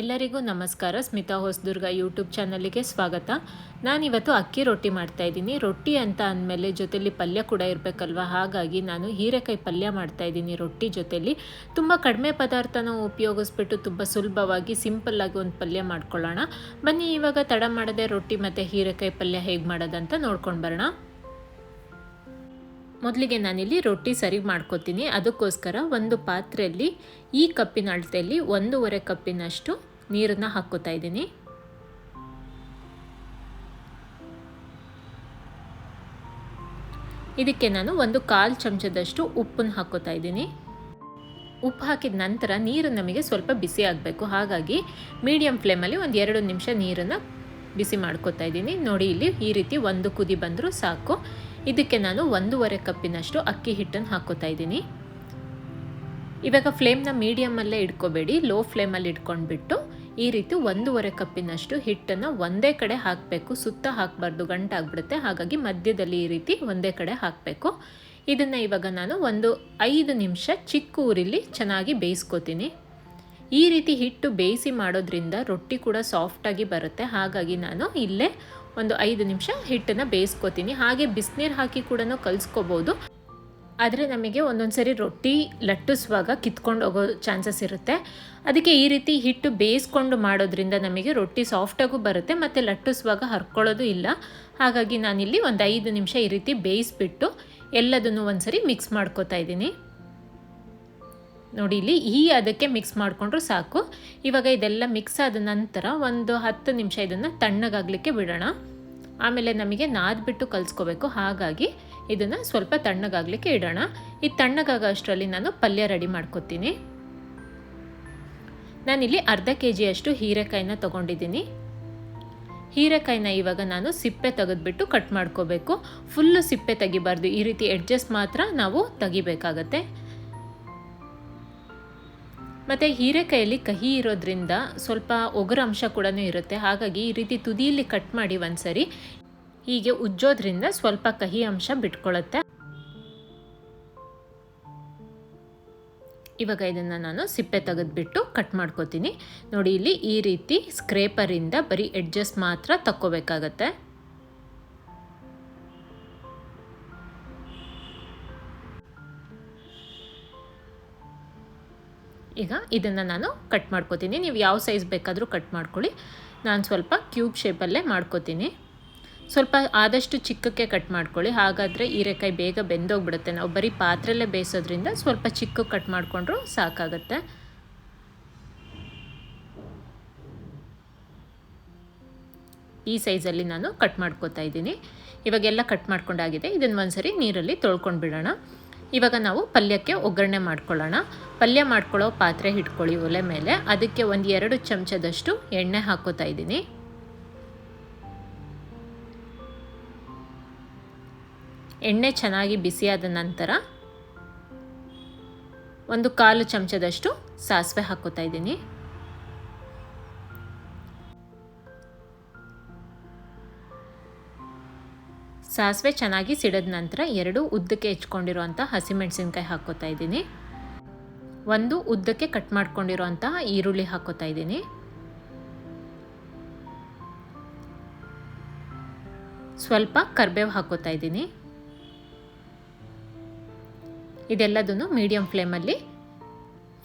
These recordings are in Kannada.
ಎಲ್ಲರಿಗೂ ನಮಸ್ಕಾರ. ಸ್ಮಿತಾ ಹೊಸದುರ್ಗ ಯೂಟ್ಯೂಬ್ ಚಾನಲಿಗೆ ಸ್ವಾಗತ. ನಾನಿವತ್ತು ಅಕ್ಕಿ ರೊಟ್ಟಿ ಮಾಡ್ತಾ ಇದ್ದೀನಿ. ರೊಟ್ಟಿ ಅಂತ ಅಂದಮೇಲೆ ಜೊತೆಲಿ ಪಲ್ಯ ಕೂಡ ಇರಬೇಕಲ್ವ? ಹಾಗಾಗಿ ನಾನು ಹೀರೆಕಾಯಿ ಪಲ್ಯ ಮಾಡ್ತಾ ಇದ್ದೀನಿ ರೊಟ್ಟಿ ಜೊತೆಲಿ. ತುಂಬ ಕಡಿಮೆ ಪದಾರ್ಥನ ಉಪಯೋಗಿಸ್ಬಿಟ್ಟು ತುಂಬ ಸುಲಭವಾಗಿ ಸಿಂಪಲ್ಲಾಗಿ ಒಂದು ಪಲ್ಯ ಮಾಡ್ಕೊಳ್ಳೋಣ. ಬನ್ನಿ, ಇವಾಗ ತಡ ಮಾಡದೆ ರೊಟ್ಟಿ ಮತ್ತು ಹೀರೆಕಾಯಿ ಪಲ್ಯ ಹೇಗೆ ಮಾಡೋದಂತ ನೋಡ್ಕೊಂಡು ಬರೋಣ. ಮೊದಲಿಗೆ ನಾನಿಲ್ಲಿ ರೊಟ್ಟಿ ಸರಿ ಮಾಡ್ಕೋತೀನಿ. ಅದಕ್ಕೋಸ್ಕರ ಒಂದು ಪಾತ್ರೆಯಲ್ಲಿ ಈ ಕಪ್ಪಿನ ಅಳತೆಯಲ್ಲಿ ಒಂದೂವರೆ ಕಪ್ಪಿನಷ್ಟು ನೀರನ್ನು ಹಾಕ್ಕೋತಾ ಇದ್ದೀನಿ. ಇದಕ್ಕೆ ನಾನು ಒಂದು ಕಾಲು ಚಮಚದಷ್ಟು ಉಪ್ಪನ್ನು ಹಾಕ್ಕೋತಾ ಇದ್ದೀನಿ. ಉಪ್ಪು ಹಾಕಿದ ನಂತರ ನೀರು ನಮಗೆ ಸ್ವಲ್ಪ ಬಿಸಿ ಆಗಬೇಕು. ಹಾಗಾಗಿ ಮೀಡಿಯಮ್ ಫ್ಲೇಮಲ್ಲಿ ಒಂದು ಎರಡು ನಿಮಿಷ ನೀರನ್ನು ಬಿಸಿ ಮಾಡ್ಕೋತಾ ಇದ್ದೀನಿ. ನೋಡಿ ಇಲ್ಲಿ ಈ ರೀತಿ ಒಂದು ಕುದಿ ಬಂದರೂ ಸಾಕು. ಇದಕ್ಕೆ ನಾನು ಒಂದೂವರೆ ಕಪ್ಪಿನಷ್ಟು ಅಕ್ಕಿ ಹಿಟ್ಟನ್ನು ಹಾಕೋತಾ ಇದ್ದೀನಿ. ಇವಾಗ ಫ್ಲೇಮ್ನ ಮೀಡಿಯಮಲ್ಲೇ ಇಟ್ಕೋಬೇಡಿ, ಲೋ ಫ್ಲೇಮಲ್ಲಿ ಇಟ್ಕೊಂಡ್ಬಿಟ್ಟು ಈ ರೀತಿ ಒಂದೂವರೆ ಕಪ್ಪಿನಷ್ಟು ಹಿಟ್ಟನ್ನು ಒಂದೇ ಕಡೆ ಹಾಕಬೇಕು. ಸುತ್ತ ಹಾಕಬಾರ್ದು, ಗಂಟಾಗ್ಬಿಡುತ್ತೆ. ಹಾಗಾಗಿ ಮಧ್ಯದಲ್ಲಿ ಈ ರೀತಿ ಒಂದೇ ಕಡೆ ಹಾಕಬೇಕು. ಇದನ್ನು ಇವಾಗ ನಾನು ಒಂದು ಐದು ನಿಮಿಷ ಚಿಕ್ಕ ಊರಿಲಿ ಚೆನ್ನಾಗಿ ಬೇಯಿಸ್ಕೋತೀನಿ. ಈ ರೀತಿ ಹಿಟ್ಟು ಬೇಯಿಸಿ ಮಾಡೋದ್ರಿಂದ ರೊಟ್ಟಿ ಕೂಡ ಸಾಫ್ಟಾಗಿ ಬರುತ್ತೆ. ಹಾಗಾಗಿ ನಾನು ಇಲ್ಲೇ ಒಂದು ಐದು ನಿಮಿಷ ಹಿಟ್ಟನ್ನು ಬೇಯಿಸ್ಕೋತೀನಿ. ಹಾಗೆ ಬಿಸಿನೀರು ಹಾಕಿ ಕೂಡ ಕಲಿಸ್ಕೋಬೋದು. ಆದರೆ ನಮಗೆ ಒಂದೊಂದು ಸರಿ ರೊಟ್ಟಿ ಲಟ್ಟಿಸುವಾಗ ಕಿತ್ಕೊಂಡು ಹೋಗೋ ಚಾನ್ಸಸ್ ಇರುತ್ತೆ. ಅದಕ್ಕೆ ಈ ರೀತಿ ಹಿಟ್ಟು ಬೇಯಿಸ್ಕೊಂಡು ಮಾಡೋದ್ರಿಂದ ನಮಗೆ ರೊಟ್ಟಿ ಸಾಫ್ಟಾಗೂ ಬರುತ್ತೆ, ಮತ್ತು ಲಟ್ಟಿಸುವಾಗ ಹರ್ಕೊಳ್ಳೋದು ಇಲ್ಲ. ಹಾಗಾಗಿ ನಾನಿಲ್ಲಿ ಒಂದು ಐದು ನಿಮಿಷ ಈ ರೀತಿ ಬೇಯಿಸ್ಬಿಟ್ಟು ಎಲ್ಲದನ್ನು ಒಂದ್ಸರಿ ಮಿಕ್ಸ್ ಮಾಡ್ಕೋತಾ ಇದ್ದೀನಿ. ನೋಡಿ ಇಲ್ಲಿ ಈ ಅದಕ್ಕೆ ಮಿಕ್ಸ್ ಮಾಡಿಕೊಂಡ್ರು ಸಾಕು. ಇವಾಗ ಇದೆಲ್ಲ ಮಿಕ್ಸ್ ಆದ ನಂತರ ಒಂದು ಹತ್ತು ನಿಮಿಷ ಇದನ್ನು ತಣ್ಣಗಾಗಲಿಕ್ಕೆ ಬಿಡೋಣ. ಆಮೇಲೆ ನಮಗೆ ನಾದ್ಬಿಟ್ಟು ಕಲಿಸ್ಕೋಬೇಕು. ಹಾಗಾಗಿ ಇದನ್ನು ಸ್ವಲ್ಪ ತಣ್ಣಗಾಗಲಿಕ್ಕೆ ಇಡೋಣ. ಈ ತಣ್ಣಗಾಗೋ ಅಷ್ಟರಲ್ಲಿ ನಾನು ಪಲ್ಯ ರೆಡಿ ಮಾಡ್ಕೊತೀನಿ. ನಾನಿಲ್ಲಿ ಅರ್ಧ ಕೆ ಜಿಯಷ್ಟು ಹೀರೆಕಾಯಿನ ತೊಗೊಂಡಿದ್ದೀನಿ. ಹೀರೆಕಾಯಿನ ಇವಾಗ ನಾನು ಸಿಪ್ಪೆ ತೆಗೆದ್ಬಿಟ್ಟು ಕಟ್ ಮಾಡ್ಕೋಬೇಕು. ಫುಲ್ಲು ಸಿಪ್ಪೆ ತೆಗಿಬಾರ್ದು. ಈ ರೀತಿ ಎಡ್ಜಸ್ಟ್ ಮಾತ್ರ ನಾವು ತೆಗಿಬೇಕಾಗತ್ತೆ. ಮತ್ತು ಹೀರೆಕಾಯಲ್ಲಿ ಕಹಿ ಇರೋದ್ರಿಂದ ಸ್ವಲ್ಪ ಒಗರ ಅಂಶ ಕೂಡ ಇರುತ್ತೆ. ಹಾಗಾಗಿ ಈ ರೀತಿ ತುದಿಯಲ್ಲಿ ಕಟ್ ಮಾಡಿ ಒಂದ್ಸರಿ ಹೀಗೆ ಉಜ್ಜೋದ್ರಿಂದ ಸ್ವಲ್ಪ ಕಹಿ ಅಂಶ ಬಿಟ್ಕೊಳ್ಳುತ್ತೆ ಇವಾಗ ಇದನ್ನು ನಾನು ಸಿಪ್ಪೆ ತೆಗೆದುಬಿಟ್ಟು ಕಟ್ ಮಾಡ್ಕೋತೀನಿ. ನೋಡಿ, ಇಲ್ಲಿ ಈ ರೀತಿ ಸ್ಕ್ರೇಪರಿಂದ ಬರೀ ಎಡ್ಜಸ್ಟ್ ಮಾತ್ರ ತಕ್ಕೋಬೇಕಾಗತ್ತೆ. ಈಗ ಇದನ್ನು ನಾನು ಕಟ್ ಮಾಡ್ಕೋತೀನಿ. ನೀವು ಯಾವ ಸೈಜ್ ಬೇಕಾದರೂ ಕಟ್ ಮಾಡ್ಕೊಳ್ಳಿ. ನಾನು ಸ್ವಲ್ಪ ಕ್ಯೂಬ್ ಶೇಪಲ್ಲೇ ಮಾಡ್ಕೋತೀನಿ. ಸ್ವಲ್ಪ ಆದಷ್ಟು ಚಿಕ್ಕಕ್ಕೆ ಕಟ್ ಮಾಡ್ಕೊಳ್ಳಿ. ಹಾಗಾದರೆ ಹೀರೆಕಾಯಿ ಬೇಗ ಬೆಂದೋಗ್ಬಿಡುತ್ತೆ. ನಾವು ಬರೀ ಪಾತ್ರೆಲ್ಲೇ ಬೇಯಿಸೋದ್ರಿಂದ ಸ್ವಲ್ಪ ಚಿಕ್ಕ ಕಟ್ ಮಾಡಿಕೊಂಡ್ರೂ ಸಾಕಾಗುತ್ತೆ. ಈ ಸೈಜಲ್ಲಿ ನಾನು ಕಟ್ ಮಾಡ್ಕೋತಾ ಇದ್ದೀನಿ. ಇವಾಗೆಲ್ಲ ಕಟ್ ಮಾಡ್ಕೊಂಡಾಗಿದೆ. ಇದನ್ನು ಒಂದ್ಸರಿ ನೀರಲ್ಲಿ ತೊಳ್ಕೊಂಡು ಬಿಡೋಣ ಇವಾಗ ನಾವು ಪಲ್ಯಕ್ಕೆ ಒಗ್ಗರಣೆ ಮಾಡ್ಕೊಳ್ಳೋಣ. ಪಲ್ಯ ಮಾಡ್ಕೊಳ್ಳೋ ಪಾತ್ರೆ ಇಟ್ಕೊಳ್ಳಿ ಒಲೆ ಮೇಲೆ. ಅದಕ್ಕೆ ಒಂದು ಎರಡು ಚಮಚದಷ್ಟು ಎಣ್ಣೆ ಹಾಕೋತಾ ಇದ್ದೀನಿ. ಎಣ್ಣೆ ಚೆನ್ನಾಗಿ ಬಿಸಿಯಾದ ನಂತರ ಒಂದು ಕಾಲು ಚಮಚದಷ್ಟು ಸಾಸಿವೆ ಹಾಕೋತಾ ಇದ್ದೀನಿ. ಸಾಸಿವೆ ಚೆನ್ನಾಗಿ ಸಿಡಿದ ನಂತರ ಎರಡು ಉದ್ದಕ್ಕೆ ಹೆಚ್ಕೊಂಡಿರುವಂಥ ಹಸಿಮೆಣಸಿನ್ಕಾಯಿ ಹಾಕೋತಾ ಇದ್ದೀನಿ. ಒಂದು ಉದ್ದಕ್ಕೆ ಕಟ್ ಮಾಡ್ಕೊಂಡಿರುವಂತಹ ಈರುಳ್ಳಿ ಹಾಕೋತಾ ಇದ್ದೀನಿ. ಸ್ವಲ್ಪ ಕರ್ಬೇವು ಹಾಕೋತಾ ಇದ್ದೀನಿ. ಇದೆಲ್ಲದನ್ನು ಮೀಡಿಯಂ ಫ್ಲೇಮಲ್ಲಿ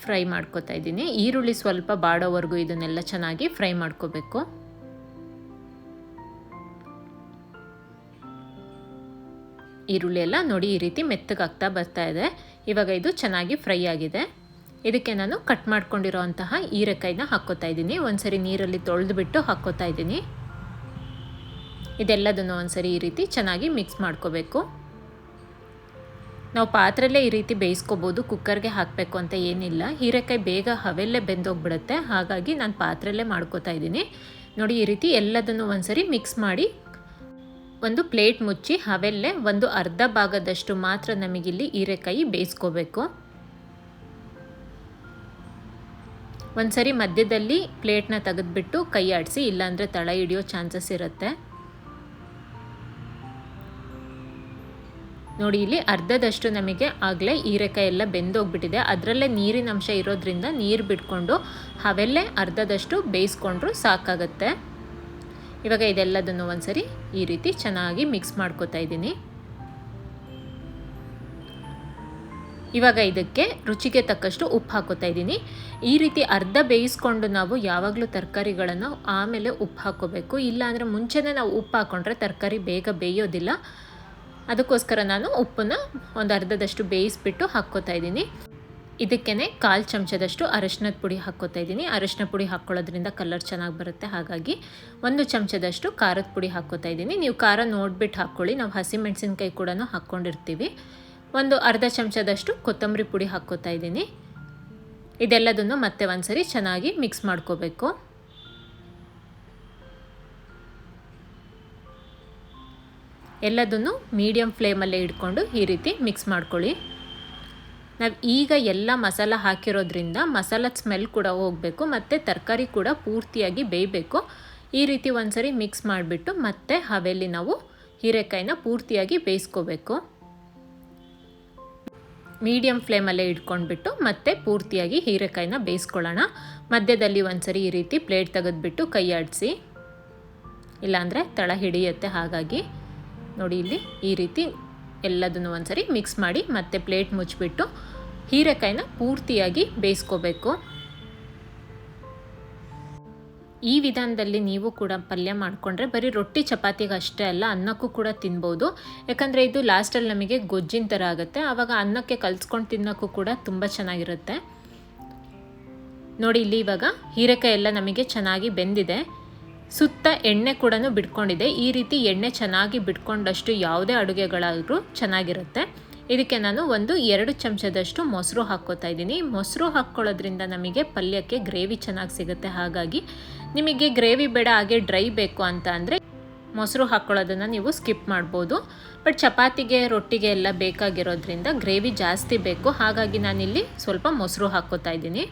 ಫ್ರೈ ಮಾಡ್ಕೋತಾ ಇದ್ದೀನಿ. ಈರುಳ್ಳಿ ಸ್ವಲ್ಪ ಬಾಡೋವರೆಗೂ ಇದನ್ನೆಲ್ಲ ಚೆನ್ನಾಗಿ ಫ್ರೈ ಮಾಡ್ಕೋಬೇಕು. ಈರುಳ್ಳಿ ಎಲ್ಲ ನೋಡಿ ಈ ರೀತಿ ಮೆತ್ತಗಾಗ್ತಾ ಬರ್ತಾ ಇದೆ. ಇವಾಗ ಇದು ಚೆನ್ನಾಗಿ ಫ್ರೈ ಆಗಿದೆ. ಇದಕ್ಕೆ ನಾನು ಕಟ್ ಮಾಡ್ಕೊಂಡಿರೋ ಅಂತಹ ಹೀರೆಕಾಯಿನ ಹಾಕ್ಕೋತಾ ಇದ್ದೀನಿ. ಒಂದ್ಸರಿ ನೀರಲ್ಲಿ ತೊಳೆದುಬಿಟ್ಟು ಹಾಕ್ಕೋತಾ ಇದ್ದೀನಿ. ಇದೆಲ್ಲದನ್ನು ಒಂದ್ಸರಿ ಈ ರೀತಿ ಚೆನ್ನಾಗಿ ಮಿಕ್ಸ್ ಮಾಡ್ಕೋಬೇಕು. ನಾವು ಪಾತ್ರೆಲ್ಲೇ ಈ ರೀತಿ ಬೇಯಿಸ್ಕೋಬೋದು. ಕುಕ್ಕರ್ಗೆ ಹಾಕಬೇಕು ಅಂತ ಏನಿಲ್ಲ. ಹೀರೆಕಾಯಿ ಬೇಗ ಹವೆಲ್ಲೇ ಬೆಂದೋಗ್ಬಿಡುತ್ತೆ. ಹಾಗಾಗಿ ನಾನು ಪಾತ್ರೆಲ್ಲೇ ಮಾಡ್ಕೋತಾ ಇದ್ದೀನಿ. ನೋಡಿ ಈ ರೀತಿ ಎಲ್ಲದನ್ನು ಒಂದ್ಸರಿ ಮಿಕ್ಸ್ ಮಾಡಿ ಒಂದು ಪ್ಲೇಟ್ ಮುಚ್ಚಿ ಹವೆಲ್ಲೇ ಒಂದು ಅರ್ಧ ಭಾಗದಷ್ಟು ಮಾತ್ರ ನಮಗಿಲ್ಲಿ ಹೀರೆಕಾಯಿ ಬೇಯಿಸ್ಕೋಬೇಕು. ಒಂದ್ಸರಿ ಮಧ್ಯದಲ್ಲಿ ಪ್ಲೇಟ್ನ ತೆಗೆದುಬಿಟ್ಟು ಕೈ ಆಡಿಸಿ, ಇಲ್ಲಾಂದರೆ ತಳ ಹಿಡಿಯೋ ಚಾನ್ಸಸ್ ಇರುತ್ತೆ. ನೋಡಿ, ಇಲ್ಲಿ ಅರ್ಧದಷ್ಟು ನಮಗೆ ಆಗಲೇ ಹೀರೆಕಾಯಿ ಎಲ್ಲ ಬೆಂದೋಗ್ಬಿಟ್ಟಿದೆ. ಅದರಲ್ಲೇ ನೀರಿನ ಅಂಶ ಇರೋದ್ರಿಂದ ನೀರು ಬಿಟ್ಕೊಂಡು ಅವೆಲ್ಲೇ ಅರ್ಧದಷ್ಟು ಬೇಯಿಸ್ಕೊಂಡ್ರು ಸಾಕಾಗತ್ತೆ. ಇವಾಗ ಇದೆಲ್ಲದನ್ನು ಒಂದ್ಸರಿ ಈ ರೀತಿ ಚೆನ್ನಾಗಿ ಮಿಕ್ಸ್ ಮಾಡ್ಕೋತಾ ಇದ್ದೀನಿ. ಇವಾಗ ಇದಕ್ಕೆ ರುಚಿಗೆ ತಕ್ಕಷ್ಟು ಉಪ್ಪು ಹಾಕೋತಾ ಇದ್ದೀನಿ. ಈ ರೀತಿ ಅರ್ಧ ಬೇಯಿಸ್ಕೊಂಡು ನಾವು ಯಾವಾಗಲೂ ತರಕಾರಿಗಳನ್ನು ಆಮೇಲೆ ಉಪ್ಪು ಹಾಕೋಬೇಕು. ಇಲ್ಲಾಂದರೆ ಮುಂಚೆನೇ ನಾವು ಉಪ್ಪು ಹಾಕ್ಕೊಂಡ್ರೆ ತರಕಾರಿ ಬೇಗ ಬೇಯೋದಿಲ್ಲ. ಅದಕ್ಕೋಸ್ಕರ ನಾನು ಉಪ್ಪನ್ನು ಒಂದು ಅರ್ಧದಷ್ಟು ಬೇಯಿಸ್ಬಿಟ್ಟು ಹಾಕ್ಕೋತಾ ಇದ್ದೀನಿ. ಇದಕ್ಕೇ ಕಾಲು ಚಮಚದಷ್ಟು ಅರಶಿನದ ಪುಡಿ ಹಾಕ್ಕೋತಾ ಇದ್ದೀನಿ. ಅರಶಿನ ಪುಡಿ ಹಾಕ್ಕೊಳ್ಳೋದ್ರಿಂದ ಕಲರ್ ಚೆನ್ನಾಗಿ ಬರುತ್ತೆ. ಹಾಗಾಗಿ ಒಂದು ಚಮಚದಷ್ಟು ಖಾರದ ಪುಡಿ ಹಾಕ್ಕೋತಾ ಇದ್ದೀನಿ. ನೀವು ಖಾರ ನೋಡ್ಬಿಟ್ಟು ಹಾಕ್ಕೊಳ್ಳಿ. ನಾವು ಹಸಿಮೆಣಸಿನ್ಕಾಯಿ ಕೂಡ ಹಾಕ್ಕೊಂಡಿರ್ತೀವಿ. ಒಂದು ಅರ್ಧ ಚಮಚದಷ್ಟು ಕೊತ್ತಂಬರಿ ಪುಡಿ ಹಾಕ್ಕೋತಾ ಇದ್ದೀನಿ. ಇದೆಲ್ಲದನ್ನು ಮತ್ತೆ ಒಂದ್ಸರಿ ಚೆನ್ನಾಗಿ ಮಿಕ್ಸ್ ಮಾಡ್ಕೋಬೇಕು. ಎಲ್ಲದನ್ನು ಮೀಡಿಯಮ್ ಫ್ಲೇಮಲ್ಲೇ ಇಟ್ಕೊಂಡು ಈ ರೀತಿ ಮಿಕ್ಸ್ ಮಾಡ್ಕೊಳ್ಳಿ. ನಾವು ಈಗ ಎಲ್ಲ ಮಸಾಲ ಹಾಕಿರೋದ್ರಿಂದ ಮಸಾಲದ ಸ್ಮೆಲ್ ಕೂಡ ಹೋಗಬೇಕು, ಮತ್ತು ತರಕಾರಿ ಕೂಡ ಪೂರ್ತಿಯಾಗಿ ಬೇಯಬೇಕು. ಈ ರೀತಿ ಒಂದ್ಸರಿ ಮಿಕ್ಸ್ ಮಾಡಿಬಿಟ್ಟು ಮತ್ತೆ ಹವೆಯಲ್ಲಿ ನಾವು ಹೀರೆಕಾಯಿನ ಪೂರ್ತಿಯಾಗಿ ಬೇಯಿಸ್ಕೋಬೇಕು. ಮೀಡಿಯಮ್ ಫ್ಲೇಮಲ್ಲೇ ಇಟ್ಕೊಂಡ್ಬಿಟ್ಟು ಮತ್ತೆ ಪೂರ್ತಿಯಾಗಿ ಹೀರೆಕಾಯಿನ ಬೇಯಿಸ್ಕೊಳ್ಳೋಣ. ಮಧ್ಯದಲ್ಲಿ ಒಂದ್ಸರಿ ಈ ರೀತಿ ಪ್ಲೇಟ್ ತೆಗೆದುಬಿಟ್ಟು ಕೈ ಆಡಿಸಿ. ಇಲ್ಲಾಂದರೆ ತಳ ಹಿಡಿಯುತ್ತೆ ಹಾಗಾಗಿ. ನೋಡಿ ಇಲ್ಲಿ ಈ ರೀತಿ ಎಲ್ಲದನ್ನು ಒಂದ್ಸರಿ ಮಿಕ್ಸ್ ಮಾಡಿ ಮತ್ತೆ ಪ್ಲೇಟ್ ಮುಚ್ಚಿಬಿಟ್ಟು ಹೀರೆಕಾಯಿನ ಪೂರ್ತಿಯಾಗಿ ಬೇಯಿಸ್ಕೋಬೇಕು. ಈ ವಿಧಾನದಲ್ಲಿ ನೀವು ಕೂಡ ಪಲ್ಯ ಮಾಡಿಕೊಂಡ್ರೆ ಬರೀ ರೊಟ್ಟಿ ಚಪಾತಿಗೆ ಅಷ್ಟೇ ಅಲ್ಲ, ಅನ್ನಕ್ಕೂ ಕೂಡ ತಿನ್ಬೋದು. ಯಾಕಂದರೆ ಇದು ಲಾಸ್ಟಲ್ಲಿ ನಮಗೆ ಗೊಜ್ಜಿನ ಥರ ಆಗುತ್ತೆ. ಆವಾಗ ಅನ್ನಕ್ಕೆ ಕಲ್ಸ್ಕೊಂಡು ತಿನ್ನೋಕ್ಕೂ ಕೂಡ ತುಂಬ ಚೆನ್ನಾಗಿರುತ್ತೆ. ನೋಡಿ, ಇಲ್ಲಿ ಇವಾಗ ಹೀರೆಕಾಯಿ ಎಲ್ಲ ನಮಗೆ ಚೆನ್ನಾಗಿ ಬೆಂದಿದೆ. ಸುತ್ತ ಎಣ್ಣೆ ಕೂಡ ಬಿಟ್ಕೊಂಡಿದೆ. ಈ ರೀತಿ ಎಣ್ಣೆ ಚೆನ್ನಾಗಿ ಬಿಟ್ಕೊಂಡಷ್ಟು ಯಾವುದೇ ಅಡುಗೆಗಳಾದರೂ ಚೆನ್ನಾಗಿರುತ್ತೆ. ಇದಕ್ಕೆ ನಾನು ಒಂದು ಎರಡು ಚಮಚದಷ್ಟು ಮೊಸರು ಹಾಕ್ಕೋತಾ ಇದ್ದೀನಿ. ಮೊಸರು ಹಾಕ್ಕೊಳ್ಳೋದ್ರಿಂದ ನಮಗೆ ಪಲ್ಯಕ್ಕೆ ಗ್ರೇವಿ ಚೆನ್ನಾಗಿ ಸಿಗುತ್ತೆ. ಹಾಗಾಗಿ ನಿಮಗೆ ಗ್ರೇವಿ ಬೇಡ, ಹಾಗೆ ಡ್ರೈ ಬೇಕು ಅಂತ ಅಂದರೆ ಮೊಸರು ಹಾಕ್ಕೊಳ್ಳೋದನ್ನು ನೀವು ಸ್ಕಿಪ್ ಮಾಡ್ಬೋದು. ಬಟ್ ಚಪಾತಿಗೆ, ರೊಟ್ಟಿಗೆ ಎಲ್ಲ ಬೇಕಾಗಿರೋದ್ರಿಂದ ಗ್ರೇವಿ ಜಾಸ್ತಿ ಬೇಕು. ಹಾಗಾಗಿ ನಾನಿಲ್ಲಿ ಸ್ವಲ್ಪ ಮೊಸರು ಹಾಕ್ಕೋತಾ ಇದ್ದೀನಿ.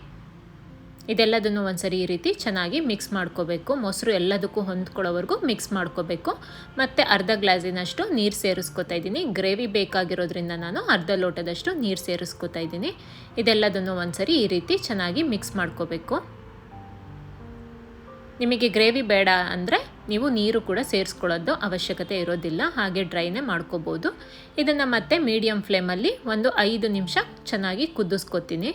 ಇದೆಲ್ಲದನ್ನು ಒಂದ್ಸರಿ ಈ ರೀತಿ ಚೆನ್ನಾಗಿ ಮಿಕ್ಸ್ ಮಾಡ್ಕೋಬೇಕು. ಮೊಸರು ಎಲ್ಲದಕ್ಕೂ ಹೊಂದ್ಕೊಳ್ಳೋವರೆಗೂ ಮಿಕ್ಸ್ ಮಾಡ್ಕೋಬೇಕು. ಮತ್ತು ಅರ್ಧ ಗ್ಲಾಸಿನಷ್ಟು ನೀರು ಸೇರಿಸ್ಕೊತಾ ಇದ್ದೀನಿ. ಗ್ರೇವಿ ಬೇಕಾಗಿರೋದ್ರಿಂದ ನಾನು ಅರ್ಧ ಲೋಟದಷ್ಟು ನೀರು ಸೇರಿಸ್ಕೊತಾ ಇದ್ದೀನಿ. ಇದೆಲ್ಲದನ್ನು ಒಂದ್ಸರಿ ಈ ರೀತಿ ಚೆನ್ನಾಗಿ ಮಿಕ್ಸ್ ಮಾಡ್ಕೋಬೇಕು. ನಿಮಗೆ ಗ್ರೇವಿ ಬೇಡ ಅಂದರೆ ನೀವು ನೀರು ಕೂಡ ಸೇರಿಸ್ಕೊಳ್ಳೋದು ಅವಶ್ಯಕತೆ ಇರೋದಿಲ್ಲ. ಹಾಗೆ ಡ್ರೈನೇ ಮಾಡ್ಕೋಬೋದು. ಇದನ್ನು ಮತ್ತೆ ಮೀಡಿಯಮ್ ಫ್ಲೇಮಲ್ಲಿ ಒಂದು ಐದು ನಿಮಿಷ ಚೆನ್ನಾಗಿ ಕುದಿಸ್ಕೊತೀನಿ.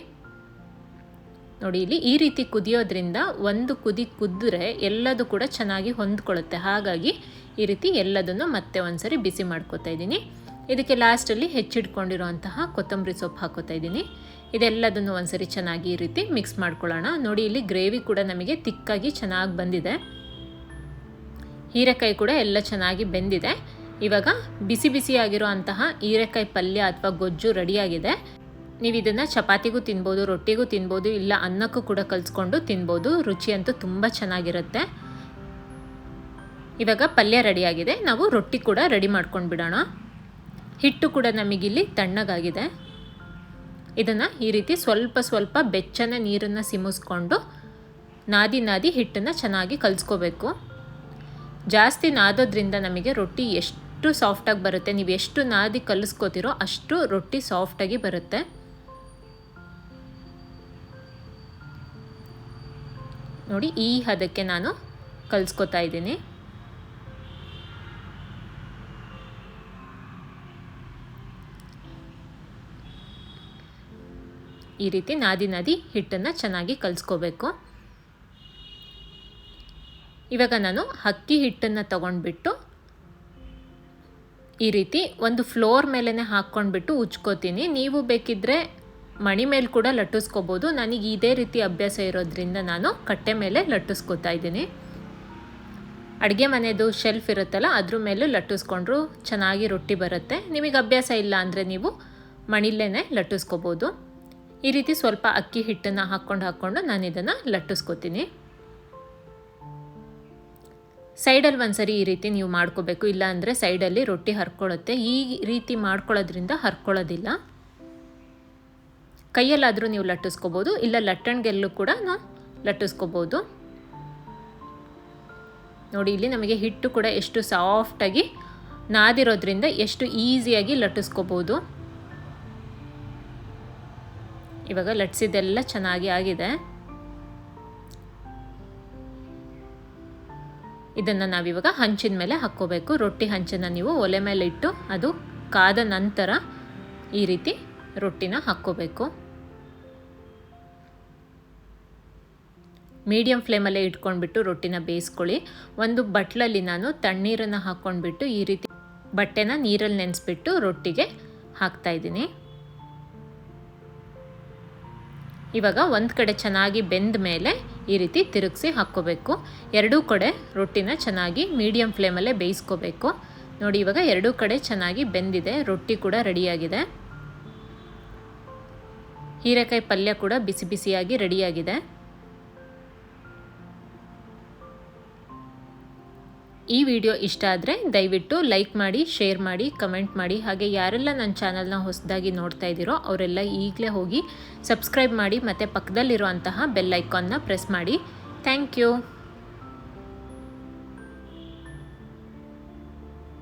ನೋಡಿ, ಇಲ್ಲಿ ಈ ರೀತಿ ಕುದಿಯೋದ್ರಿಂದ ಒಂದು ಕುದಿ ಕುದ್ದರೆ ಎಲ್ಲದೂ ಕೂಡ ಚೆನ್ನಾಗಿ ಹೊಂದ್ಕೊಳ್ಳುತ್ತೆ. ಹಾಗಾಗಿ ಈ ರೀತಿ ಎಲ್ಲದನ್ನು ಮತ್ತೆ ಒಂದ್ಸರಿ ಬಿಸಿ ಮಾಡ್ಕೊತಾ ಇದ್ದೀನಿ. ಇದಕ್ಕೆ ಲಾಸ್ಟಲ್ಲಿ ಹೆಚ್ಚಿಟ್ಕೊಂಡಿರುವಂತಹ ಕೊತ್ತಂಬರಿ ಸೊಪ್ಪು ಹಾಕೋತಾ ಇದ್ದೀನಿ. ಇದೆಲ್ಲದನ್ನು ಒಂದ್ಸರಿ ಚೆನ್ನಾಗಿ ಈ ರೀತಿ ಮಿಕ್ಸ್ ಮಾಡ್ಕೊಳ್ಳೋಣ. ನೋಡಿ, ಇಲ್ಲಿ ಗ್ರೇವಿ ಕೂಡ ನಮಗೆ ತಿಕ್ಕಾಗಿ ಚೆನ್ನಾಗಿ ಬಂದಿದೆ. ಹೀರೆಕಾಯಿ ಕೂಡ ಎಲ್ಲ ಚೆನ್ನಾಗಿ ಬೆಂದಿದೆ. ಇವಾಗ ಬಿಸಿ ಬಿಸಿಯಾಗಿರುವಂತಹ ಹೀರೆಕಾಯಿ ಪಲ್ಯ ಅಥವಾ ಗೊಜ್ಜು ರೆಡಿಯಾಗಿದೆ ನೀವು ಇದನ್ನು ಚಪಾತಿಗೂ ತಿನ್ಬೋದು, ರೊಟ್ಟಿಗೂ ತಿನ್ಬೋದು, ಇಲ್ಲ ಅನ್ನಕ್ಕೂ ಕೂಡ ಕಲಿಸ್ಕೊಂಡು ತಿನ್ಬೋದು. ರುಚಿ ಅಂತೂ ತುಂಬ ಚೆನ್ನಾಗಿರುತ್ತೆ. ಇವಾಗ ಪಲ್ಯ ರೆಡಿಯಾಗಿದೆ. ನಾವು ರೊಟ್ಟಿ ಕೂಡ ರೆಡಿ ಮಾಡ್ಕೊಂಡು ಬಿಡೋಣ. ಹಿಟ್ಟು ಕೂಡ ನಮಗಿಲ್ಲಿ ತಣ್ಣಗಾಗಿದೆ. ಇದನ್ನು ಈ ರೀತಿ ಸ್ವಲ್ಪ ಸ್ವಲ್ಪ ಬೆಚ್ಚನೆ ನೀರನ್ನು ಸಿಮಿಸ್ಕೊಂಡು ನಾದಿ ನಾದಿ ಹಿಟ್ಟನ್ನು ಚೆನ್ನಾಗಿ ಕಲಿಸ್ಕೋಬೇಕು. ಜಾಸ್ತಿ ನಾದೋದ್ರಿಂದ ನಮಗೆ ರೊಟ್ಟಿ ಎಷ್ಟು ಸಾಫ್ಟಾಗಿ ಬರುತ್ತೆ, ನೀವು ಎಷ್ಟು ನಾದಿ ಕಲಿಸ್ಕೋತಿರೋ ಅಷ್ಟು ರೊಟ್ಟಿ ಸಾಫ್ಟಾಗಿ ಬರುತ್ತೆ. ನೋಡಿ ಈ ಹದಕ್ಕೆ ನಾನು ಕಲಿಸ್ಕೊತಾ ಇದ್ದೀನಿ. ಈ ರೀತಿ ನಾದಿ ನಾದಿ ಹಿಟ್ಟನ್ನು ಚೆನ್ನಾಗಿ ಕಲಿಸ್ಕೋಬೇಕು. ಇವಾಗ ನಾನು ಅಕ್ಕಿ ಹಿಟ್ಟನ್ನು ತಗೊಂಡ್ಬಿಟ್ಟು ಈ ರೀತಿ ಒಂದು ಫ್ಲೋರ್ ಮೇಲೇ ಹಾಕ್ಕೊಂಡ್ಬಿಟ್ಟು ಉಚ್ಕೋತೀನಿ ನೀವು ಬೇಕಿದ್ದರೆ ಮಣಿ ಮೇಲೆ ಕೂಡ ಲಟ್ಟಿಸ್ಕೋಬೋದು. ನನಗೆ ಇದೇ ರೀತಿ ಅಭ್ಯಾಸ ಇರೋದ್ರಿಂದ ನಾನು ಕಟ್ಟೆ ಮೇಲೆ ಲಟ್ಟಿಸ್ಕೋತಾ ಇದ್ದೀನಿ. ಅಡುಗೆ ಮನೆಯದು ಶೆಲ್ಫ್ ಇರುತ್ತಲ್ಲ, ಅದ್ರ ಮೇಲೂ ಲಟ್ಟಿಸ್ಕೊಂಡ್ರು ಚೆನ್ನಾಗಿ ರೊಟ್ಟಿ ಬರುತ್ತೆ. ನಿಮಗೆ ಅಭ್ಯಾಸ ಇಲ್ಲ ಅಂದರೆ ನೀವು ಮಣಿಲೇ ಲಟ್ಟಿಸ್ಕೋಬೋದು. ಈ ರೀತಿ ಸ್ವಲ್ಪ ಅಕ್ಕಿ ಹಿಟ್ಟನ್ನು ಹಾಕ್ಕೊಂಡು ಹಾಕ್ಕೊಂಡು ನಾನು ಇದನ್ನು ಲಟ್ಟಿಸ್ಕೋತೀನಿ. ಸೈಡಲ್ಲಿ ಒಂದ್ಸರಿ ಈ ರೀತಿ ನೀವು ಮಾಡ್ಕೋಬೇಕು. ಇಲ್ಲ ಅಂದರೆ ಸೈಡಲ್ಲಿ ರೊಟ್ಟಿ ಹರ್ಕೊಳ್ಳುತ್ತೆ. ಈ ರೀತಿ ಮಾಡ್ಕೊಳ್ಳೋದ್ರಿಂದ ಹರ್ಕೊಳ್ಳೋದಿಲ್ಲ. ಕೈಯಲ್ಲಾದರೂ ನೀವು ಲಟ್ಟಿಸ್ಕೋಬೋದು, ಇಲ್ಲ ಲಟ್ಟಣಿಗೆಲ್ಲೂ ಕೂಡ ನಾವು ಲಟ್ಟಿಸ್ಕೋಬೋದು. ನೋಡಿ, ಇಲ್ಲಿ ನಮಗೆ ಹಿಟ್ಟು ಕೂಡ ಎಷ್ಟು ಸಾಫ್ಟಾಗಿ ನಾದಿರೋದ್ರಿಂದ ಎಷ್ಟು ಈಸಿಯಾಗಿ ಲಟ್ಟಿಸ್ಕೋಬೋದು. ಇವಾಗ ಲಟ್ಸಿದೆಲ್ಲ ಚೆನ್ನಾಗಿ ಆಗಿದೆ. ಇದನ್ನು ನಾವಿವಾಗ ಹಂಚಿನ ಮೇಲೆ ಹಾಕ್ಕೋಬೇಕು. ರೊಟ್ಟಿ ಹಂಚನ್ನು ನೀವು ಒಲೆ ಮೇಲೆ ಇಟ್ಟು ಅದು ಕಾದ ನಂತರ ಈ ರೀತಿ ರೊಟ್ಟಿನ ಹಾಕ್ಕೋಬೇಕು. ಮೀಡಿಯಮ್ ಫ್ಲೇಮಲ್ಲೇ ಇಟ್ಕೊಂಡ್ಬಿಟ್ಟು ರೊಟ್ಟಿನ ಬೇಯಿಸ್ಕೊಳ್ಳಿ. ಒಂದು ಬಟ್ಲಲ್ಲಿ ನಾನು ತಣ್ಣೀರನ್ನು ಹಾಕ್ಕೊಂಡ್ಬಿಟ್ಟು ಈ ರೀತಿ ಬಟ್ಟೆನ ನೀರಲ್ಲಿ ನೆನೆಸ್ಬಿಟ್ಟು ರೊಟ್ಟಿಗೆ ಹಾಕ್ತಾಯಿದ್ದೀನಿ ಇವಾಗ ಒಂದು ಕಡೆ ಚೆನ್ನಾಗಿ ಬೆಂದ ಮೇಲೆ ಈ ರೀತಿ ತಿರುಗಿಸಿ ಹಾಕ್ಕೋಬೇಕು. ಎರಡೂ ಕಡೆ ರೊಟ್ಟಿನ ಚೆನ್ನಾಗಿ ಮೀಡಿಯಮ್ ಫ್ಲೇಮಲ್ಲೇ ಬೇಯಿಸ್ಕೋಬೇಕು. ನೋಡಿ, ಇವಾಗ ಎರಡೂ ಕಡೆ ಚೆನ್ನಾಗಿ ಬೆಂದಿದೆ, ರೊಟ್ಟಿ ಕೂಡ ರೆಡಿಯಾಗಿದೆ. ಹೀರೆಕಾಯಿ ಪಲ್ಯ ಕೂಡ ಬಿಸಿ ಬಿಸಿಯಾಗಿ ರೆಡಿಯಾಗಿದೆ. ಈ ವಿಡಿಯೋ ಇಷ್ಟ ಆದರೆ ದಯವಿಟ್ಟು ಲೈಕ್ ಮಾಡಿ, ಶೇರ್ ಮಾಡಿ, ಕಮೆಂಟ್ ಮಾಡಿ. ಹಾಗೆ ಯಾರೆಲ್ಲ ನನ್ನ ಚಾನಲ್ನ ಹೊಸದಾಗಿ ನೋಡ್ತಾ ಇದ್ದೀರೋ ಅವರೆಲ್ಲ ಈಗಲೇ ಹೋಗಿ ಸಬ್ಸ್ಕ್ರೈಬ್ ಮಾಡಿ ಮತ್ತು ಪಕ್ಕದಲ್ಲಿರುವಂತಹ ಬೆಲ್ ಐಕಾನ್ನ ಪ್ರೆಸ್ ಮಾಡಿ. Thank you.